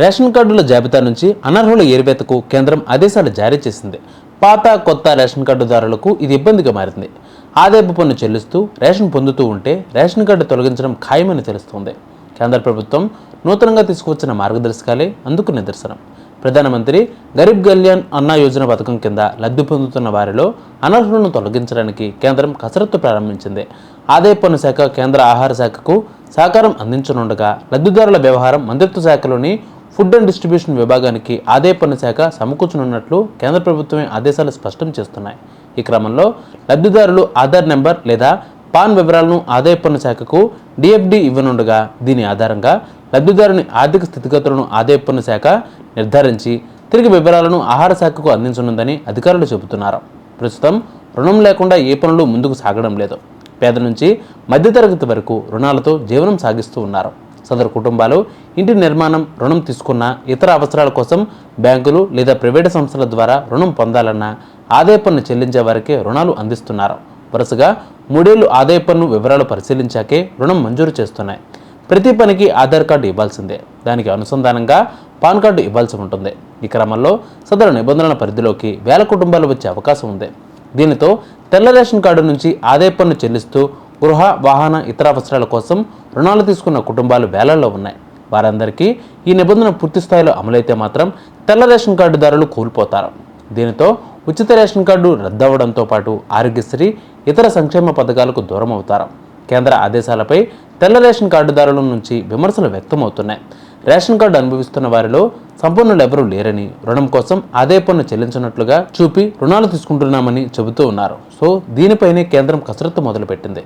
Ration కార్డుల జాబితా నుంచి అనర్హుల ఏరివేతకు కేంద్రం ఆదేశాలు జారీ చేసింది. పాత కొత్త రేషన్ కార్డుదారులకు ఇది ఇబ్బందిగా మారింది. ఆదాయపు పన్ను చెల్లిస్తూ రేషన్ పొందుతూ ఉంటే రేషన్ కార్డు తొలగించడం ఖాయమని తెలుస్తోంది. కేంద్ర ప్రభుత్వం నూతనంగా తీసుకువచ్చిన మార్గదర్శకాలే అందుకు నిదర్శనం. ప్రధానమంత్రి గరీబ్ కళ్యాణ్ అన్నా యోజన పథకం కింద లబ్ధి పొందుతున్న వారిలో అనర్హులను తొలగించడానికి కేంద్రం కసరత్తు ప్రారంభించింది. ఆదాయ పన్ను శాఖ కేంద్ర ఆహార శాఖకు సహకారం అందించనుండగా లబ్ధిదారుల వ్యవహారం మంత్రిత్వ శాఖలోని ఫుడ్ అండ్ డిస్ట్రిబ్యూషన్ విభాగానికి ఆదాయ పన్ను శాఖ సమకూర్చనున్నట్లు కేంద్ర ప్రభుత్వమే ఆదేశాలు స్పష్టం చేస్తున్నాయి. ఈ క్రమంలో లబ్ధిదారులు ఆధార్ నెంబర్ లేదా పాన్ వివరాలను ఆదాయ పన్ను శాఖకు డిఎఫ్డి ఇవ్వనుండగా దీని ఆధారంగా లబ్ధిదారుని ఆర్థిక స్థితిగతులను ఆదాయ పన్ను శాఖ నిర్ధారించి తిరిగి వివరాలను ఆహార శాఖకు అందించనుందని అధికారులు చెబుతున్నారు. ప్రస్తుతం రుణం లేకుండా ఏ పనులు ముందుకు సాగడం లేదు. పేద నుంచి మధ్యతరగతి వరకు రుణాలతో జీవనం సాగిస్తూ ఉన్నారు. సదరు కుటుంబాలు ఇంటి నిర్మాణం రుణం తీసుకున్న ఇతర అవసరాల కోసం బ్యాంకులు లేదా ప్రైవేటు సంస్థల ద్వారా రుణం పొందాలన్నా ఆదాయ పన్ను చెల్లించే వారికే రుణాలు అందిస్తున్నారు. వరుసగా మూడేళ్ళు ఆదాయ పన్ను వివరాలు పరిశీలించాకే రుణం మంజూరు చేస్తున్నాయి. ప్రతి పనికి ఆధార్ కార్డు ఇవ్వాల్సిందే. దానికి అనుసంధానంగా పాన్ కార్డు ఇవ్వాల్సి ఉంటుంది. ఈ క్రమంలో సదరు నిబంధనల పరిధిలోకి వేల కుటుంబాలు వచ్చే అవకాశం ఉంది. దీనితో తెల్ల రేషన్ కార్డు నుంచి ఆదాయ పన్ను చెల్లిస్తూ గృహ వాహన ఇతర అవసరాల కోసం రుణాలు తీసుకున్న కుటుంబాలు వేలల్లో ఉన్నాయి. వారందరికీ ఈ నిబంధన పూర్తి స్థాయిలో అమలైతే మాత్రం తెల్ల రేషన్ కార్డుదారులు కోల్పోతారు. దీనితో ఉచిత రేషన్ కార్డు రద్దవడంతో పాటు ఆరోగ్యశ్రీ ఇతర సంక్షేమ పథకాలకు దూరం అవుతారు కేంద్ర ఆదేశాలపై తెల్ల రేషన్ కార్డుదారుల నుంచి విమర్శలు వ్యక్తమవుతున్నాయి. రేషన్ కార్డు అనుభవిస్తున్న వారిలో సంపన్నులు ఎవరూ లేరని రుణం కోసం ఆదాయ పన్ను చెల్లించినట్లుగా చూపి రుణాలు తీసుకుంటున్నామని చెబుతూ ఉన్నారు. సో దీనిపైనే కేంద్రం కసరత్తు మొదలుపెట్టింది.